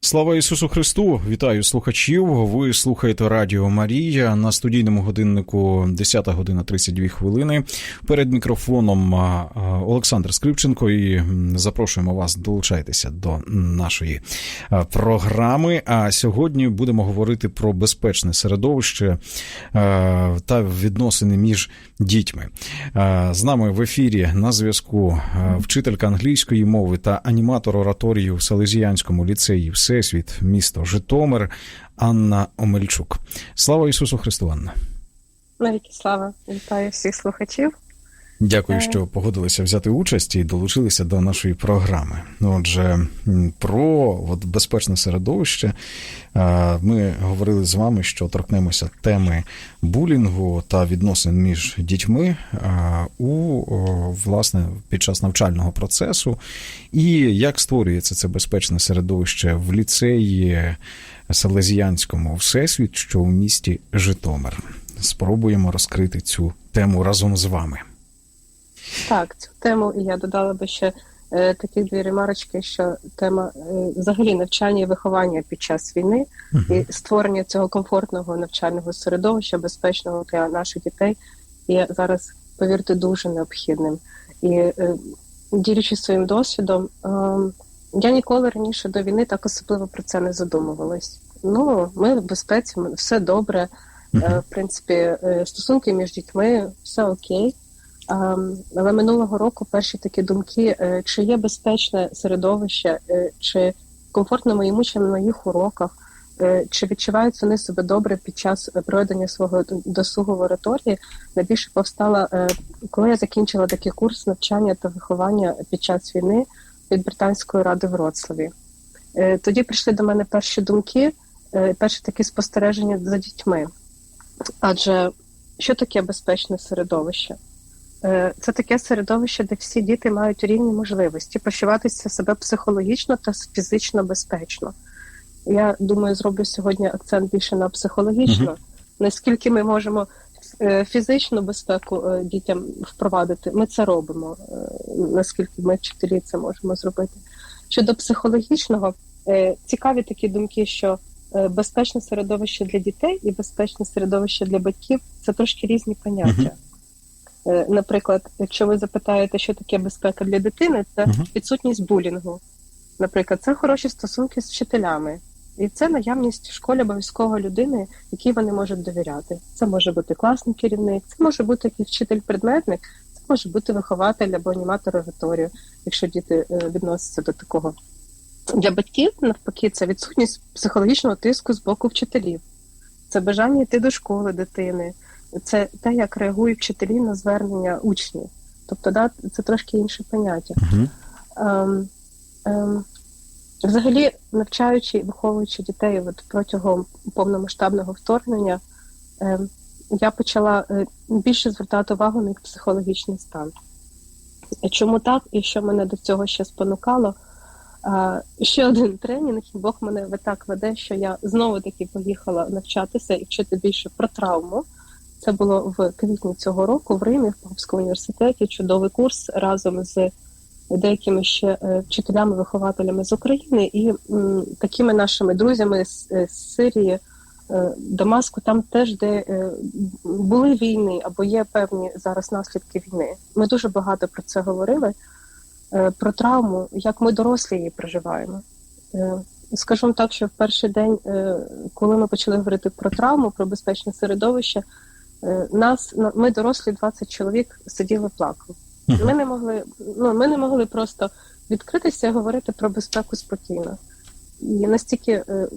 Слава Ісусу Христу! Вітаю слухачів. Ви слухаєте Радіо Марія на студійному годиннику 10 година 32 хвилини. Перед мікрофоном Олександр Скрипченко і запрошуємо вас долучайтеся до нашої програми. А сьогодні будемо говорити про безпечне середовище та відносини між дітьми. З нами в ефірі на зв'язку вчителька англійської мови та аніматор ораторії в Салезіянському ліцеї Всесвіт, місто Житомир, Анна Омельчук. Слава Ісусу Христу, Анна. Навіки слава, вітаю всіх слухачів. Дякую, що погодилися взяти участь і долучилися до нашої програми. Отже, про от, безпечне середовище ми говорили з вами, що торкнемося теми булінгу та відносин між дітьми у власне під час навчального процесу, і як створюється це безпечне середовище в ліцеї Селезіянському всесвіт, що у місті Житомир. Спробуємо розкрити цю тему разом з вами. Так, цю тему і я додала би ще е, такі дві ремарочки, що тема е, взагалі навчання і виховання під час війни uh-huh. і створення цього комфортного навчального середовища, безпечного для наших дітей, є зараз, повірте, дуже необхідним. І е, ділячись своїм досвідом, е, я ніколи раніше до війни так особливо про це не задумувалась. Ну, ми в безпеці, все добре. Uh-huh. В принципі, е, стосунки між дітьми, все окей. Але минулого року перші такі думки: е, чи є безпечне середовище, е, чи комфортно моїм учням на моїх уроках, е, чи відчувають вони себе добре під час проведення свого досугу в ораторії, найбільше повстала, коли я закінчила такий курс навчання та виховання під час війни від британської ради в Роцлаві. Тоді прийшли до мене перші думки, перші такі спостереження за дітьми. Адже що таке безпечне середовище? Е, це таке середовище, де всі діти мають рівні можливості почуватися себе психологічно та фізично безпечно. Я думаю, зроблю сьогодні акцент більше на психологічно, uh-huh. наскільки ми можемо е, фізичну безпеку е, дітям впровадити, ми це робимо, наскільки ми вчителі це можемо зробити. Щодо психологічного, цікаві такі думки, що безпечне середовище для дітей і безпечне середовище для батьків це трошки різні поняття. Uh-huh. Е, наприклад, якщо ви запитаєте, що таке безпека для дитини, це uh-huh. відсутність булінгу. Наприклад, це хороші стосунки з вчителями, і це наявність в школі обов'язково людини, якій вони можуть довіряти. Це може бути класний керівник, це може бути якийсь вчитель-предметник, це може бути вихователь або аніматор аудиторію, якщо діти е, відносяться до такого. Для батьків навпаки, це відсутність психологічного тиску з боку вчителів, це бажання йти до школи дитини це те, як реагують вчителі на звернення учнів. Тобто, да, це трошки інше поняття. Ем, ем, Взагалі, навчаючи і виховуючи дітей от протягом повномасштабного вторгнення, ем, я почала е, більше звертати увагу на їх психологічний стан. Чому так і що мене до цього ще спонукало? Ще один тренінг, і Бог мене так веде, що я знову таки поїхала навчатися і вчити більше про травму. Це було в квітні цього року в Римі, в Павському університеті. Чудовий курс разом з деякими ще е, вчителями-вихователями з України і такими нашими друзями з, е, з Сирії, е, Дамаску, там теж, де були війни або є певні зараз наслідки війни. Ми дуже багато про це говорили, про травму, як ми дорослі її проживаємо. Скажу так, що в перший день, коли ми почали говорити про травму, про безпечне середовище. Е, нас ми дорослі 20 чоловік сиділи плакали. Ми не могли, ну ми не могли просто відкритися і говорити про безпеку спокійно. І настільки е,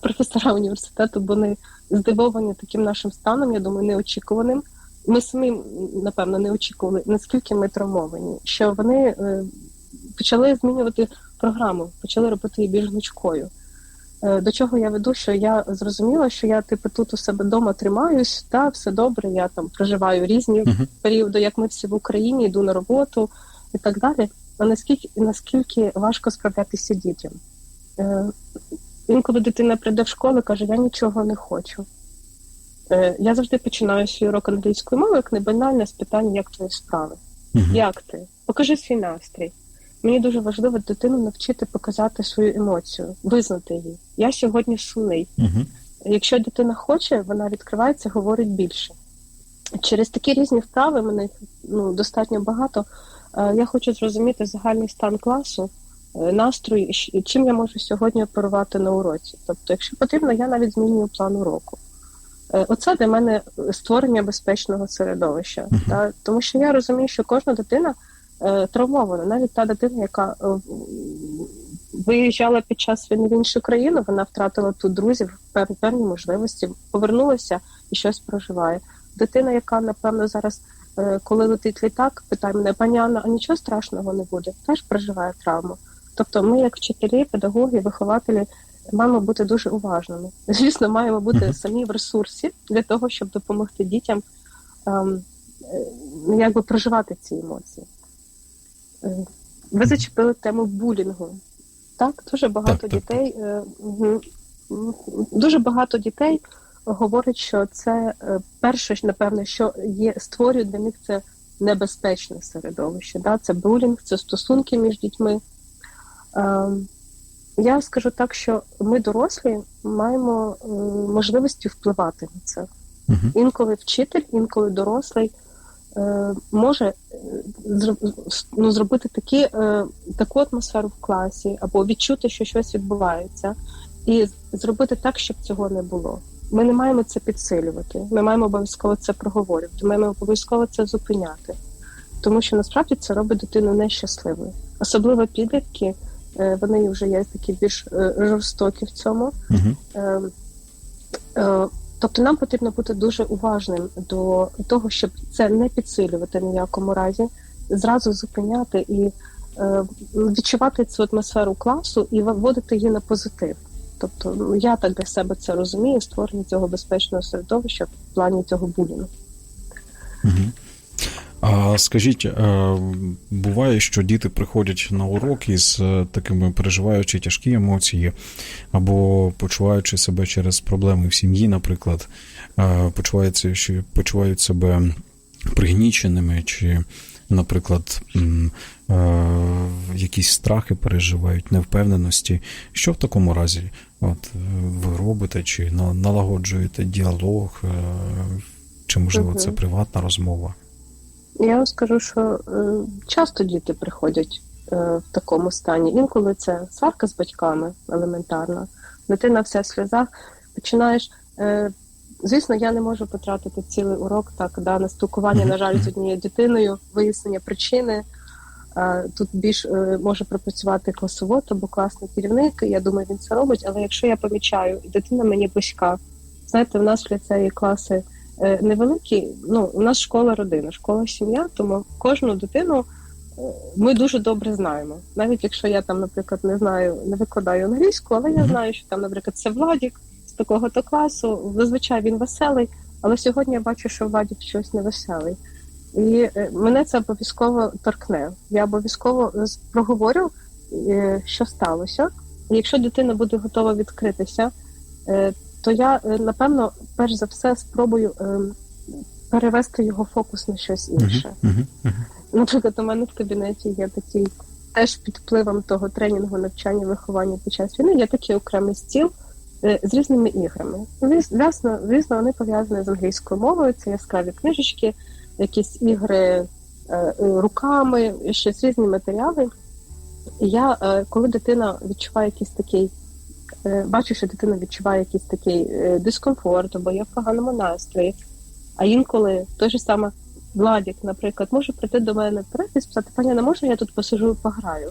професора університету були здивовані таким нашим станом, я думаю, неочікуваним. Ми самі, напевно, не очікували, наскільки ми травмовані, що вони е, почали змінювати програму, почали робити її більш гнучкою. Е, до чого я веду, що я зрозуміла, що я типу тут у себе вдома тримаюсь, та все добре. Я там проживаю різні uh-huh. періоди, як ми всі в Україні, йду на роботу і так далі. А наскільки наскільки важко справлятися дітям? Е, Інколи дитина прийде в школу і каже, я нічого не хочу. Е, Я завжди починаю свій урок англійської мови, як не банальне з питання, як твої справи. Мгм. Як ти? Покажи свій настрій. Мені дуже важливо дитину навчити показати свою емоцію, визнати її. Я сьогодні сумний. Мгм. Якщо дитина хоче, вона відкривається, говорить більше. Через такі різні вправи, мене їх ну, достатньо багато. е, Я хочу зрозуміти загальний стан класу, е, настрій, щ- чим я можу сьогодні оперувати на уроці. Тобто, якщо потрібно, я навіть змінюю план уроку. Е, Оце для мене створення безпечного середовища. Та? Тому що я розумію, що кожна дитина травмована, навіть та дитина, яка е, виїжджала під час війни в іншу країну, вона втратила тут друзів, певні можливості, повернулася і щось проживає. Дитина, яка напевно зараз, е, коли летить літак, питає мене, пані Анна, а нічого страшного не буде, теж проживає травму. Тобто, ми, як вчителі, педагоги, вихователі, маємо бути дуже уважними. Звісно, маємо бути самі в ресурсі для того, щоб допомогти дітям ем, е, ну, якби проживати ці емоції. Е, Ви зачепили тему булінгу. Так, дуже багато дітей, е, дуже багато дітей говорять, що це е, перше, ж, напевно, що є створює для них це небезпечне середовище. Да? Це булінг, це стосунки між дітьми. Я скажу так, що ми, дорослі, маємо можливості впливати на це. Інколи вчитель, інколи дорослий може е, ну, зробити такі, е, таку атмосферу в класі або відчути, що щось відбувається, і зробити так, щоб цього не було. Ми не маємо це підсилювати. Ми маємо обов'язково це проговорювати. Ми маємо обов'язково це зупиняти, тому що насправді це робить дитину нещасливою. Особливо підлітки, е, вони вже є такі більш е, жорстокі в цьому. Мгм. Е, е, Тобто нам потрібно бути дуже уважним до того, щоб це не підсилювати ні в якому разі, зразу зупиняти і е, відчувати цю атмосферу класу і виводити її на позитив. Тобто я так для себе це розумію, створення цього безпечного середовища в плані цього булінгу. А скажіть, е, буває, що діти приходять на урок із е, такими переживаючи тяжкі емоції, або почуваючи себе через проблеми в сім'ї, наприклад, е, почуваються, що почувають себе пригніченими, чи, наприклад, якісь страхи переживають, невпевненості. Що в такому разі от, ви робите, чи на- налагоджуєте діалог, чи можливо це приватна розмова? Я скажу, що е, часто діти приходять е, в такому стані. Інколи це сварка з батьками елементарна. Дитина вся в сльозах. Починаєш. Е, звісно, я не можу потратити цілий урок так да, на спілкування, на жаль, з однією дитиною, вияснення причини. Тут більш може пропрацювати класовод або класний керівник. Я думаю, він це робить. Але якщо я помічаю, і дитина мені близька, знаєте, в нас в ліцеї класи невеликі. Ну, у нас школа родина, школа сім'я, тому кожну дитину е, ми дуже добре знаємо. Навіть якщо я там, наприклад, не знаю, не викладаю англійську, але я знаю, що там, наприклад, це Владік з такого-то класу. Зазвичай він веселий, але сьогодні я бачу, що Владік щось невеселий. І е, мене це обов'язково торкне. Я обов'язково проговорю, е, що сталося. І якщо дитина буде готова відкритися, е, то я е, напевно перш за все спробую ем, перевести його фокус на щось інше. Наприклад, у мене в кабінеті є такий теж під впливом того тренінгу навчання виховання під час війни. Є такий окремий стіл е, з різними іграми. Звісно, звісно, вони пов'язані з англійською мовою. Це яскраві книжечки, якісь ігри е, е, руками, щось різні матеріали. І я, е, коли дитина відчуває якийсь такий, е, бачу, що дитина відчуває якийсь такий е, дискомфорт, або є в поганому настрої. А інколи той же саме Владік, наприклад, може прийти до мене вперед і сказати, пані, не можна я тут посижу і пограю.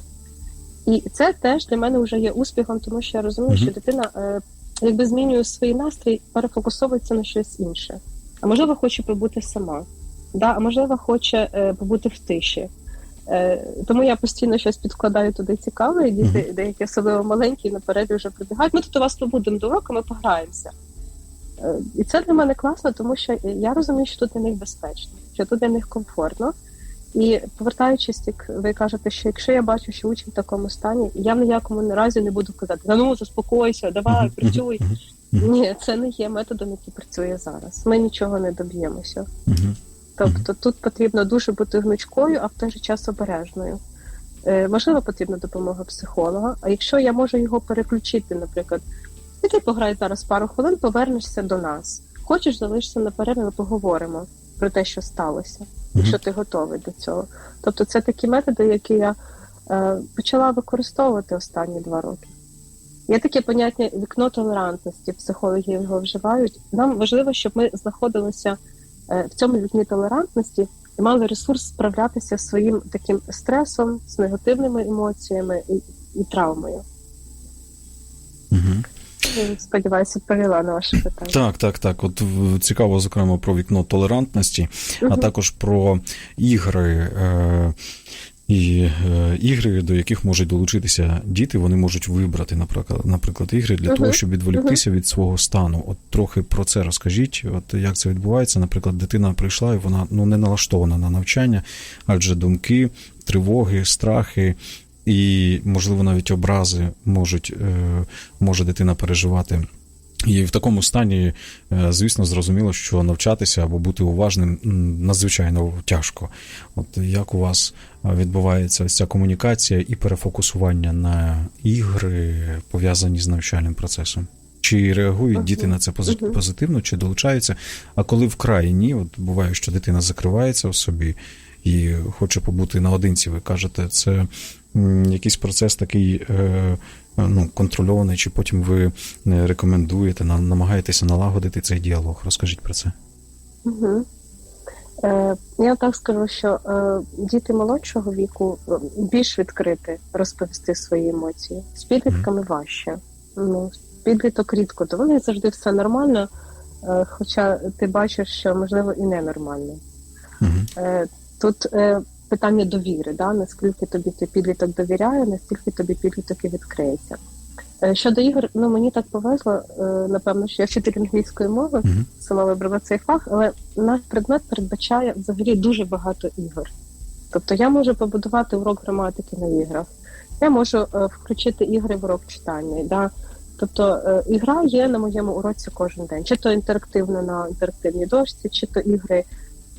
І це теж для мене вже є успіхом, тому що я розумію, що дитина е, якби змінює свій настрій, перефокусовується на щось інше. А можливо, хоче побути сама, да? а можливо, хоче е, побути в тиші. Е, тому я постійно щось підкладаю туди цікаве, і діти, деякі особливо маленькі, наперед вже прибігають. Ми тут у вас побудемо до року, ми пограємося. Е, І це для мене класно, тому що я розумію, що тут для них безпечно, що тут для них комфортно. І повертаючись, як ви кажете, що якщо я бачу, що учень в такому стані, я в ніякому разі не буду казати, ну заспокойся, давай, працюй. Ні, це не є методом, який працює зараз. Ми нічого не доб'ємося. Тобто тут потрібно дуже бути гнучкою, а в той же час обережною. Е, можливо, потрібна допомога психолога. А якщо я можу його переключити, наприклад, іди пограй зараз пару хвилин, повернешся до нас. Хочеш, залишся на перерві, поговоримо про те, що сталося, якщо ти готовий до цього. Тобто, це такі методи, які я е, почала використовувати останні два роки. Є таке поняття вікно толерантності, психологи його вживають. Нам важливо, щоб ми знаходилися в цьому вікні толерантності і мали ресурс справлятися з своїм таким стресом, з негативними емоціями і, і травмою. Угу. Сподіваюся, відповіла на ваше питання. Так, так, так. От цікаво, зокрема, про вікно толерантності, а також про ігри. І е, ігри, до яких можуть долучитися діти, вони можуть вибрати, наприклад, наприклад, ігри для Мгм. того, щоб відволіктися від свого стану. От трохи про це розкажіть. От як це відбувається? Наприклад, дитина прийшла і вона ну не налаштована на навчання, адже думки, тривоги, страхи і, можливо, навіть образи можуть е, може дитина переживати. І в такому стані, е, звісно, зрозуміло, що навчатися або бути уважним надзвичайно тяжко. От як у вас е, відбувається ця комунікація і перефокусування на ігри, пов'язані з навчальним процесом? Чи реагують Мгм. діти на це позитивно, чи долучаються? А коли вкрай ні, от буває, що дитина закривається в собі і хоче побути наодинці, ви кажете, це якийсь процес такий. Е, Ну, контрольований, чи потім ви рекомендуєте, намагаєтеся налагодити цей діалог. Розкажіть про це. Угу. Е, я так скажу, що е, діти молодшого віку е, більш відкриті розповісти свої емоції. З підлітками важче. Ну, підліток рідко, то вони завжди все нормально, е, хоча ти бачиш, що можливо і ненормально. Угу. Е, тут е, питання довіри, да? наскільки тобі ти підліток довіряє, наскільки тобі підліток і відкриється. Е, щодо ігор, ну мені так повезло, е, напевно, що я вчитель англійської мови, Угу. сама вибрала цей фах, але наш предмет передбачає взагалі дуже багато ігор. Тобто я можу побудувати урок граматики на іграх, я можу е, включити ігри в урок читання. Да? Тобто ігра є на моєму уроці кожен день, чи то інтерактивно на інтерактивній дошці, чи то ігри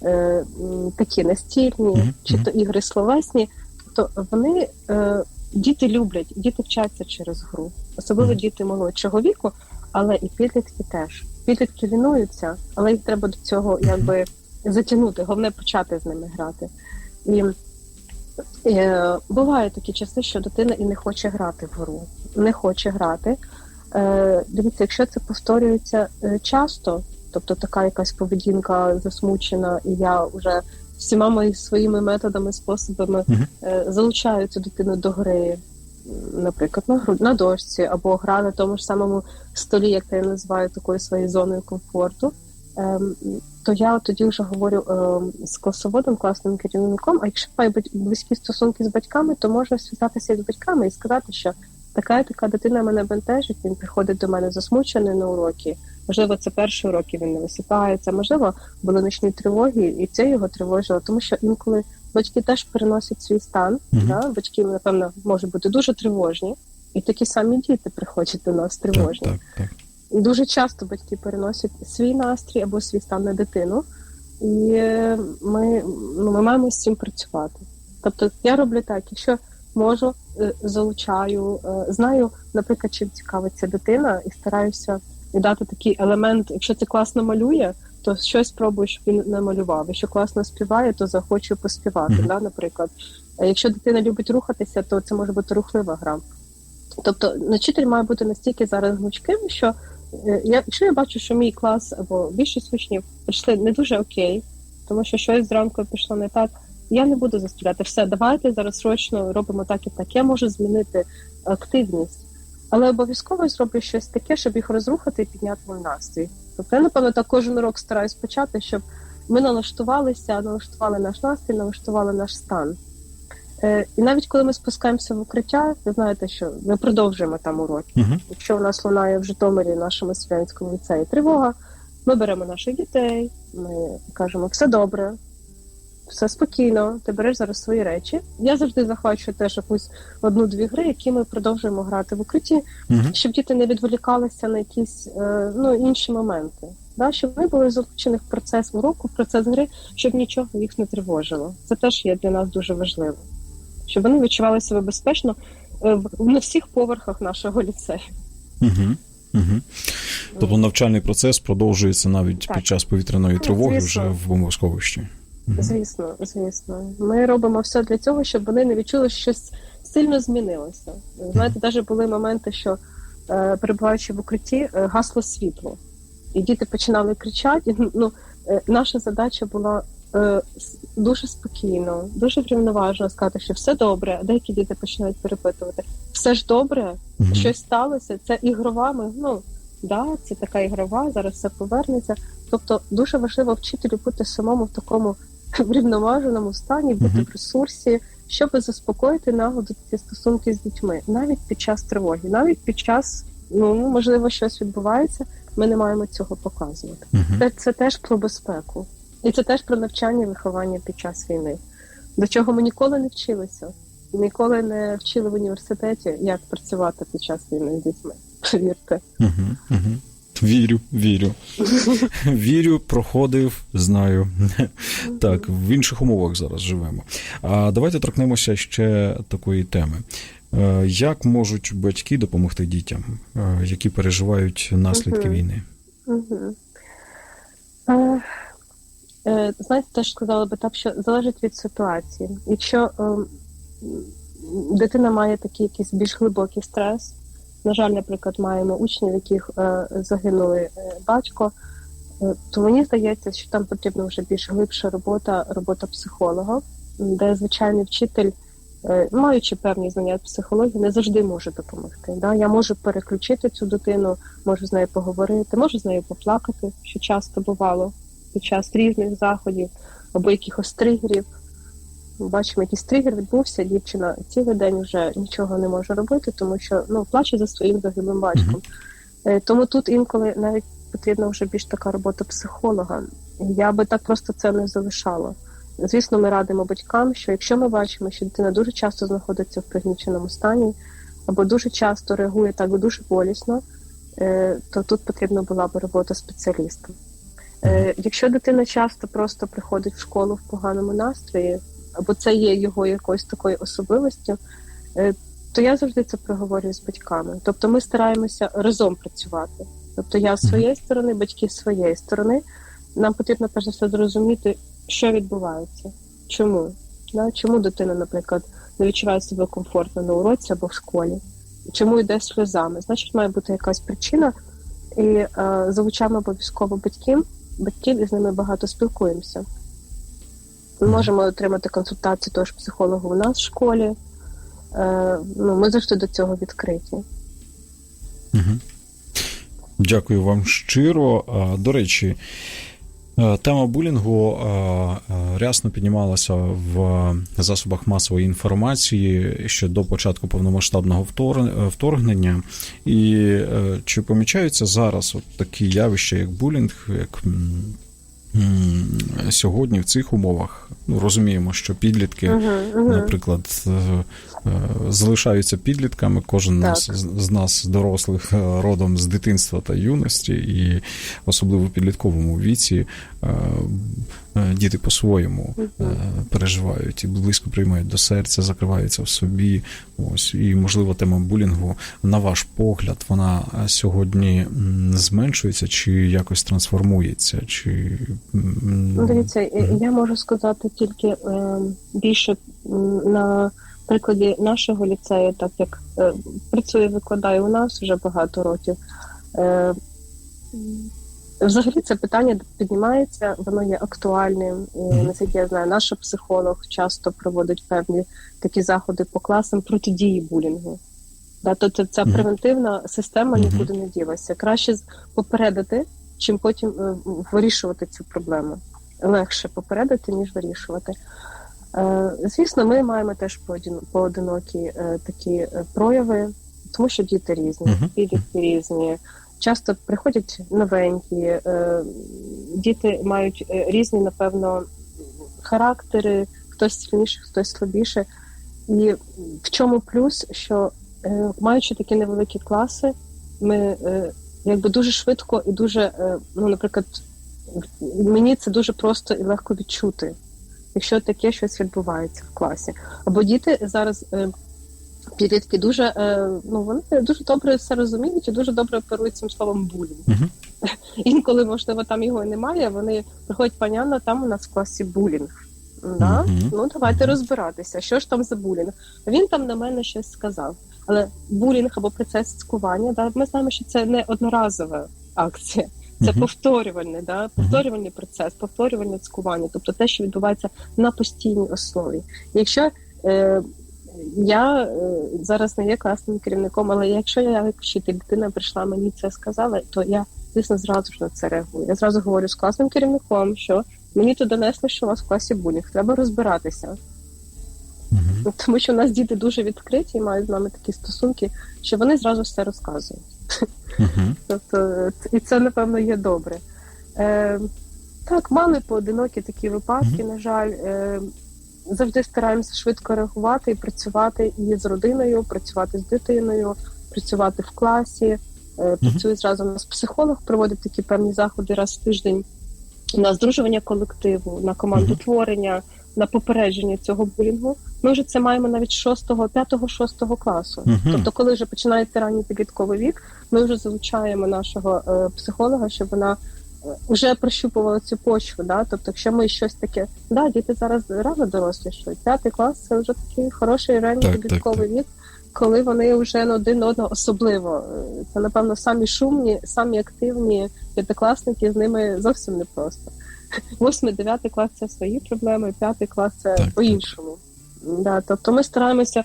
е, такі настільні, Мгм, чи мгм. то ігри словесні. Тобто вони е, діти люблять, діти вчаться через гру, особливо Мгм. діти молодшого віку, але і підлітки теж. Підлітки лінуються, але їх треба до цього якби затягнути, головне почати з ними грати. І е, бувають такі часи, що дитина і не хоче грати в гру, не хоче грати. Е, дивіться, якщо це повторюється е, часто, тобто така якась поведінка засмучена, і я вже всіма моїми своїми методами, способами е, залучаю цю дитину до гри, наприклад, на гру на дошці або гра на тому ж самому столі, як я називаю такою своєю зоною комфорту. Ем, то я тоді вже говорю ем, з класоводом, класним керівником. А якщо має близькі стосунки з батьками, то можна зв'язатися з батьками і сказати, що така і така дитина мене бентежить. Він приходить до мене засмучений на уроки. Можливо, це перший урок, і він не висипається. Можливо, були нічні тривоги, і це його тривожило, тому що інколи батьки теж переносять свій стан. Мгм. Да? Батьки, напевно, можуть бути дуже тривожні, і такі самі діти приходять до нас тривожні. так, так. Дуже часто батьки переносять свій настрій або свій стан на дитину, і ми, ну, ми маємо з цим працювати. Тобто я роблю так, якщо можу, е, залучаю, е, знаю, наприклад, чим цікавиться дитина, і стараюся дати такий елемент, якщо це класно малює, то щось спробую, щоб він намалював. Якщо класно співає, то захочу поспівати. Мгм. Да, наприклад, А якщо дитина любить рухатися, то це може бути рухлива гра. Тобто навчитель має бути настільки зараз гнучким, що е, я, якщо я бачу, що мій клас або більшість учнів прийшли не дуже окей, тому що щось зранку пішло не так, я не буду заставляти все, давайте зараз срочно робимо так і так. Я можу змінити активність, але обов'язково зроблю щось таке, щоб їх розрухати і підняти їм настрій. Тобто я, напевно, так кожен урок стараюсь почати, щоб ми налаштувалися, налаштували наш настрій, налаштували наш стан. Е, і навіть коли ми спускаємося в укриття, ви знаєте, що ми продовжуємо там уроки. Угу. Якщо у нас лунає в Житомирі, нашому селянському ліцеї тривога, ми беремо наших дітей, ми кажемо все добре, все спокійно, ти береш зараз свої речі. Я завжди захвачую теж якусь одну-дві гри, які ми продовжуємо грати в укритті, Мгм. щоб діти не відволікалися на якісь е, ну, інші моменти. Да? Щоб вони були залучені в процес уроку, в процес гри, щоб нічого їх не тривожило. Це теж є для нас дуже важливо. Щоб вони відчували себе безпечно е, на всіх поверхах нашого ліцею. Угу. Угу. Тобто навчальний процес продовжується навіть Так. під час повітряної Ну, тривоги звісно. вже в бомбосховищі. Звісно, звісно. Ми робимо все для цього, щоб вони не відчули, що щось сильно змінилося. Знаєте, навіть були моменти, що е, перебуваючи в укритті, е, гасло світло, і діти починали кричати. Ну, е, наша задача була дуже спокійно, дуже врівноважено сказати, що все добре. А деякі діти починають перепитувати: все ж добре, Мгм. щось сталося. Це ігрова. Ми ну да, це така ігрова. Зараз все повернеться. Тобто дуже важливо вчителю бути самому в такому врівноваженому стані, бути в ресурсі, щоб заспокоїти налагодити ці стосунки з дітьми, навіть під час тривоги, навіть під час ну можливо щось відбувається. Ми не маємо цього показувати. Це, це теж про безпеку, і це теж про навчання і виховання під час війни, до чого ми ніколи не вчилися. Ніколи не вчили в університеті, як працювати під час війни з дітьми. Повірте. Мгм. Мгм. Вірю, вірю. Вірю, проходив, знаю. Так, в інших умовах зараз живемо. А давайте торкнемося ще такої теми. Е, Як можуть батьки допомогти дітям, е, які переживають наслідки війни? Угу. Знаєте, теж сказала би так, що залежить від ситуації. Якщо е, дитина має такий якийсь більш глибокий стрес, на жаль, наприклад, маємо учнів, яких е, загинули е, батько, е, то мені здається, що там потрібна вже більш глибша робота, робота психолога, де звичайний вчитель. Маючи певні знання психології, не завжди може допомогти. Да? Я можу переключити цю дитину, можу з нею поговорити, можу з нею поплакати, що часто бувало під час різних заходів або якихось тригерів. Бачимо, якийсь тригер відбувся, дівчина цілий день вже нічого не може робити, тому що ну плаче за своїм загиблим батьком. Е, Тому тут інколи навіть потрібна вже більш така робота психолога. Я би так просто це не залишала. Звісно, ми радимо батькам, що якщо ми бачимо, що дитина дуже часто знаходиться в пригніченому стані, або дуже часто реагує так дуже болісно, е, то тут потрібна була б робота спеціаліста. Е, Якщо дитина часто просто приходить в школу в поганому настрої, або це є його якоюсь такою особливістю, е, то я завжди це проговорюю з батьками. Тобто ми стараємося разом працювати. Тобто я з своєї сторони, батьки з своєї сторони. Нам потрібно перш за все зрозуміти, що відбувається, чому. Да? Чому дитина, наприклад, не відчуває себе комфортно на уроці або в школі, чому йде сльозами. Значить, має бути якась причина, і е, залучаємо обов'язково батьків, батьків і з ними багато спілкуємося. Ми можемо отримати консультацію того ж психолога у нас в школі. Е, ну, ми завжди до цього відкриті. Угу. Дякую вам щиро. До речі, е, тема булінгу а, рясно піднімалася в засобах масової інформації ще до початку повномасштабного вторгнення. І е, чи помічаються зараз от такі явища, як булінг, як сьогодні в цих умовах? Ну, розуміємо, що підлітки uh-huh, наприклад, е, е, залишаються підлітками. Кожен Так. нас з нас, дорослих, е, родом з дитинства та юності, і особливо в підлітковому віці е, е, діти по-своєму е, переживають і близько приймають до серця, закриваються в собі. Ось і можливо тема булінгу, на ваш погляд, вона е, сьогодні зменшується чи якось трансформується, чи Ну, Дивіться, я можу сказати тільки е, більше на прикладі нашого ліцею, так як е, працює, викладає у нас вже багато років. Е, Взагалі це питання піднімається, воно є актуальним. І, наскільки я знаю, наш психолог часто проводить певні такі заходи по класам протидії булінгу. Да, то це ця превентивна система нікуди не ділася. Краще попередити, чим потім е, вирішувати цю проблему. Легше попередити, ніж вирішувати. Е, Звісно, ми маємо теж поодин- поодинокі е, такі е, прояви, тому що діти різні, Мгм. підлітки різні. Часто приходять новенькі, діти мають різні, напевно, характери, хтось сильніше, хтось слабіше. І в чому плюс, що маючи такі невеликі класи, ми якби дуже швидко і дуже, ну, наприклад, мені це дуже просто і легко відчути, якщо таке щось відбувається в класі. Або діти зараз. Е, Підлітки дуже е, ну вони дуже добре все розуміють і дуже добре оперують цим словом булінг. Мгм. Інколи, можливо, там його і немає. Вони приходять паняна, там у нас в класі булінг. Да? Мгм. Ну давайте Мгм. розбиратися, що ж там за булінг. Він там на мене щось сказав. Але булінг або процес цькування, да, ми знаємо, що це не одноразова акція, це Мгм. повторювальний, да, повторювальний процес, повторювальне цькування, тобто те, що відбувається на постійній основі. Якщо е, я е, зараз не є класним керівником, але якщо я як вчитель дитина прийшла, мені це сказала, то я звісно зразу ж на це реагую. Я зразу говорю з класним керівником, що мені тут донесли, що у вас в класі булінг, треба розбиратися. Мгм. Тому що у нас діти дуже відкриті і мають з нами такі стосунки, що вони зразу все розказують. Тобто, і це напевно є добре. Е, так, мали поодинокі такі випадки, на жаль. Е, завжди стараємося швидко реагувати і працювати і з родиною, працювати з дитиною, працювати в класі. Е, працює зразу у нас психолог, проводить такі певні заходи раз в тиждень на здружування колективу, на командотворення, на попередження цього булінгу. Ми вже це маємо навіть 6, 5, 6 класу. Мгм. Тобто, коли вже починається ранній підлітковий вік, ми вже залучаємо нашого е, психолога, щоб вона е, вже прощупувала цю почву. Да? Тобто, якщо ми щось таке, да, діти зараз рано дорослішають. П'ятий клас це вже такий хороший ранній Так, підлітковий так, вік, коли вони вже на один одного особливо. е, Це напевно самі шумні, самі активні п'ятикласники, з ними зовсім непросто. Восьмий, дев'ятий клас це свої проблеми, п'ятий клас це Так, по-іншому. Да, тобто ми стараємося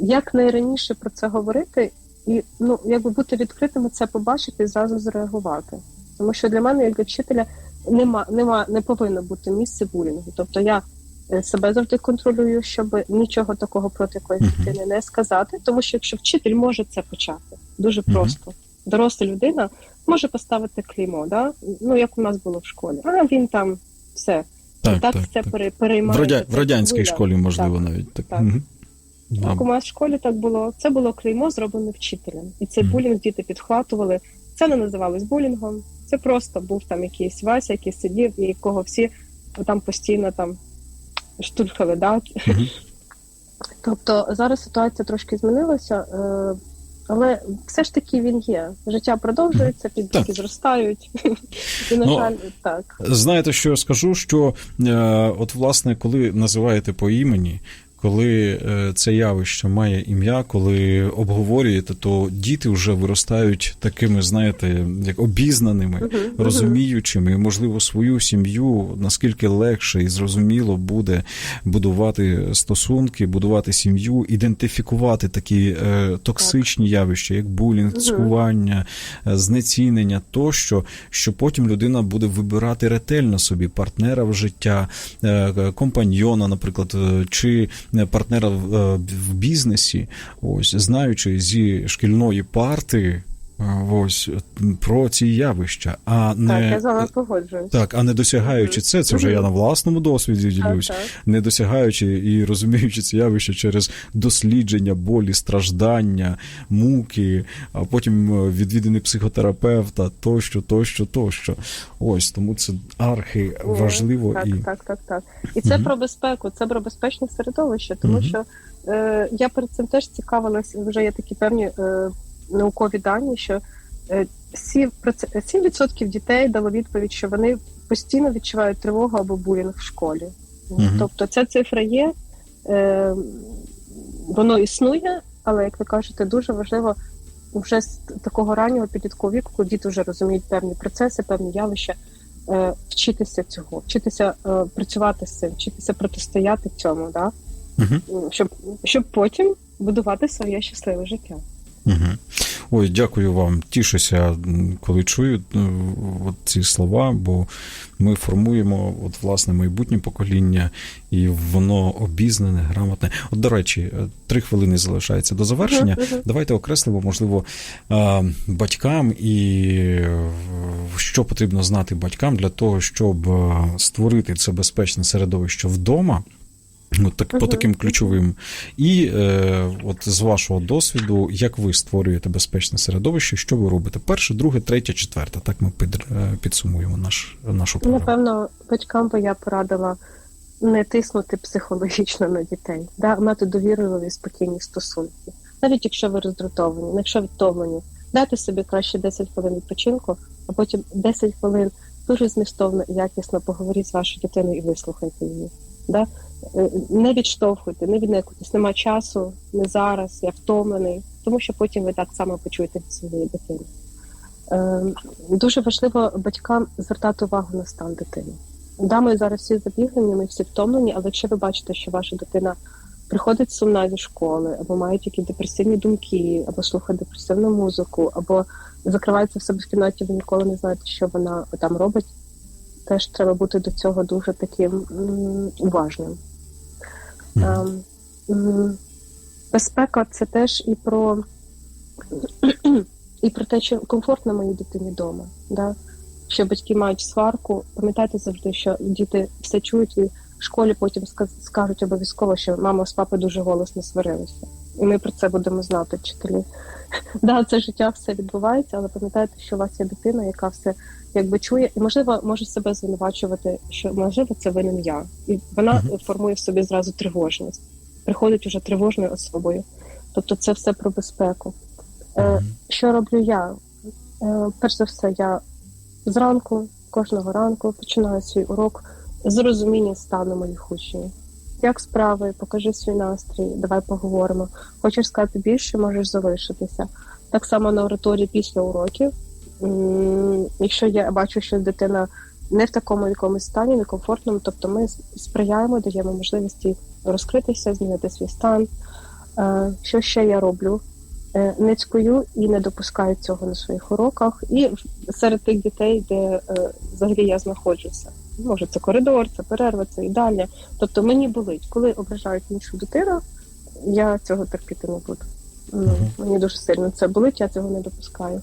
як найраніше про це говорити, і ну якби бути відкритими, це побачити і зразу зреагувати. Тому що для мене, як для вчителя, нема, нема, не повинно бути місце булінгу. Тобто я е, себе завжди контролюю, щоб нічого такого проти якоїсь дитини не сказати. Тому що якщо вчитель може це почати, дуже просто. Доросла людина може поставити клеймо, да? ну як у нас було в школі. А він там все. Так, і так, так, це так. пере- В, радя... в радянській Вида. школі, можливо, Так. навіть так. Так. Так, у нас в школі так було. Це було клеймо, зроблене вчителем. І цей Мгм. булінг діти підхватували. Це не називалось булінгом. Це просто був там якийсь Вася, який сидів, і якого всі там постійно там штурхали. Да? Мгм. Тобто зараз ситуація трошки змінилася, е, але все ж таки він є. Життя продовжується, підлітки зростають. І, на Ну, жаль, так. Знаєте, що я скажу? Що е, от, власне, коли називаєте по імені, коли е, це явище має ім'я, коли обговорюєте, то діти вже виростають такими, знаєте, як обізнаними, мгм. розуміючими, і, можливо, свою сім'ю наскільки легше і зрозуміло буде будувати стосунки, будувати сім'ю, ідентифікувати такі е, токсичні явища, як булінг, цькування, е, знецінення, тощо, що потім людина буде вибирати ретельно собі партнера в життя, е, компаньйона, наприклад, е, чи е, партнера в, е, в бізнесі, ось знаючи зі шкільної парти. Ось про ці явища, а не Так, я з вами погоджуюсь. так, а не досягаючи це, це вже я на власному досвіді ділюсь, так. не досягаючи і розуміючи це явище через дослідження болі, страждання, муки, а потім е, відвідини психотерапевта, тощо, тощо, тощо. Ось тому це архи важливо так, і так, так, так. І це Мгм. про безпеку, це про безпечне середовище, тому Мгм. що е, я перед цим теж цікавилась, вже є такі певні е, наукові дані, що е, 7%, 7% дітей дало відповідь, що вони постійно відчувають тривогу або булінг в школі. Мгм. Тобто ця цифра є, е, воно існує, але як ви кажете, дуже важливо вже з такого раннього підліткового віку, коли діти вже розуміють певні процеси, певні явища, е, вчитися цього, вчитися працювати з цим, вчитися протистояти цьому, да? М, щоб, щоб потім будувати своє щасливе життя. Угу. Ой, дякую вам. Тішуся, коли чую е, от ці слова, бо ми формуємо от, власне майбутнє покоління, і воно обізнане, грамотне. От, до речі, е, три хвилини залишається до завершення. Мгм. Давайте окреслимо, можливо, е, батькам і що потрібно знати батькам для того, щоб створити це безпечне середовище вдома. От так, по таким ключовим. І е, от з вашого досвіду, як ви створюєте безпечне середовище, що ви робите? Перше, друге, третє, четверте. Так ми під, е, підсумуємо наш, нашу програму. Напевно, батькам би я порадила не тиснути психологічно на дітей, да, мати довірливі спокійні стосунки. Навіть якщо ви роздратовані, якщо відтомлені, дати собі краще 10 хвилин відпочинку, а потім 10 хвилин дуже змістовно і якісно поговоріть з вашою дитиною і вислухайте її. Да? Е, Не відштовхуйте, не віднекуйтесь, нема часу, не зараз, я втомлений, тому що потім ви так само почуєте від своєї дитини. Е, Дуже важливо батькам звертати увагу на стан дитини. Да, ми зараз всі забігані, ми всі втомлені, але якщо ви бачите, що ваша дитина приходить сумна зі школи, або має якісь депресивні думки, або слухає депресивну музику, або закривається в себе в кімнаті, ви ніколи не знаєте, що вона там робить, теж треба бути до цього дуже таким уважним. Ем, Безпека це теж і про і про те, що комфортно моїй дитині вдома. Да? Що батьки мають сварку, пам'ятайте завжди, що діти все чують і в школі потім скажуть обов'язково, що мама з папою дуже голосно сварилися. І ми про це будемо знати, вчителі. Да, це життя все відбувається, але пам'ятайте, що у вас є дитина, яка все якби чує, і можливо може себе звинувачувати, що можливо це винен я, і вона Мгм. формує в собі зразу тривожність, приходить уже тривожною особою. Тобто, це все про безпеку. Е, Мгм. що роблю я? Е, перш за все, я зранку, кожного ранку починаю свій урок з розуміння стану моїх учнів. Як справи, покажи свій настрій, давай поговоримо. Хочеш сказати більше, можеш залишитися. Так само на ораторії після уроків. Якщо я бачу, що дитина не в такому якомусь стані, некомфортному, тобто ми сприяємо, даємо можливості розкритися, змінити свій стан. Е, Що ще я роблю? Е, Не цькую і не допускаю цього на своїх уроках. І серед тих дітей, де е, взагалі я знаходжуся. Може, це коридор, це перерва, це їдальня. Тобто мені болить, коли ображають іншу дитину, я цього терпіти не буду. Ну, Мені дуже сильно це болить, я цього не допускаю.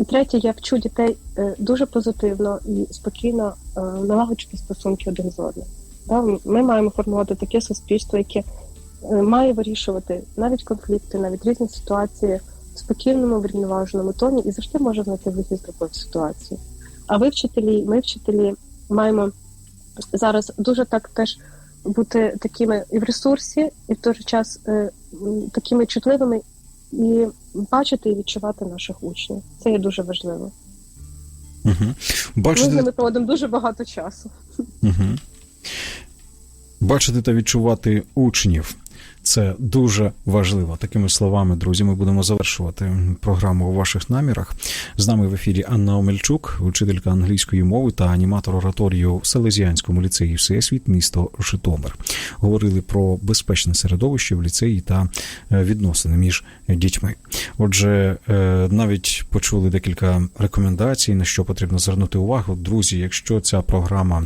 І третє, я вчу дітей е, дуже позитивно і спокійно е, налагоджувати стосунки один з одним. Да, Ми маємо формувати таке суспільство, яке е, має вирішувати навіть конфлікти, навіть різні ситуації в спокійному, врівноваженому тоні і завжди може знайти вихід з любої ситуації. А ви, вчителі, ми, вчителі, маємо зараз дуже так теж бути такими і в ресурсі, і в той же час е, такими чутливими і бачити і відчувати наших учнів. Це є дуже важливо. Мгм. Ми з ними проводимо дуже багато часу. Угу. Бачити та відчувати учнів. Це дуже важливо. Такими словами, друзі, ми будемо завершувати програму у ваших намірах. З нами в ефірі Анна Омельчук, учителька англійської мови та аніматор ораторію в Селезіанському ліцеї Всесвіт, місто Житомир. Говорили про безпечне середовище в ліцеї та е, відносини між дітьми. Отже, е, навіть почули декілька рекомендацій, на що потрібно звернути увагу. Друзі, якщо ця програма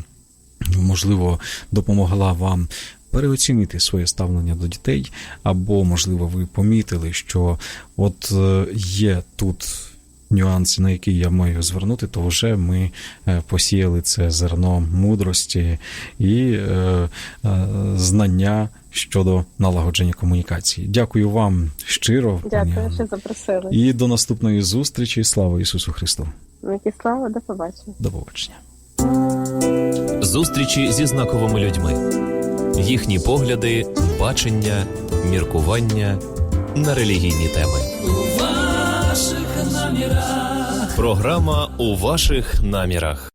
можливо допомогла вам переоцінити своє ставлення до дітей, або, можливо, ви помітили, що от е, є тут. Нюанси, на які я маю звернути, то вже ми е, посіяли це зерно мудрості і е, знання щодо налагодження комунікації. Дякую вам щиро, Дякую, Анно. що запросили. і до наступної зустрічі. Слава Ісусу Христу! Микій слава, до побачення. До побачення. Зустрічі зі знаковими людьми, їхні погляди, бачення, міркування на релігійні теми. У ваших намірах. Програма у ваших намірах.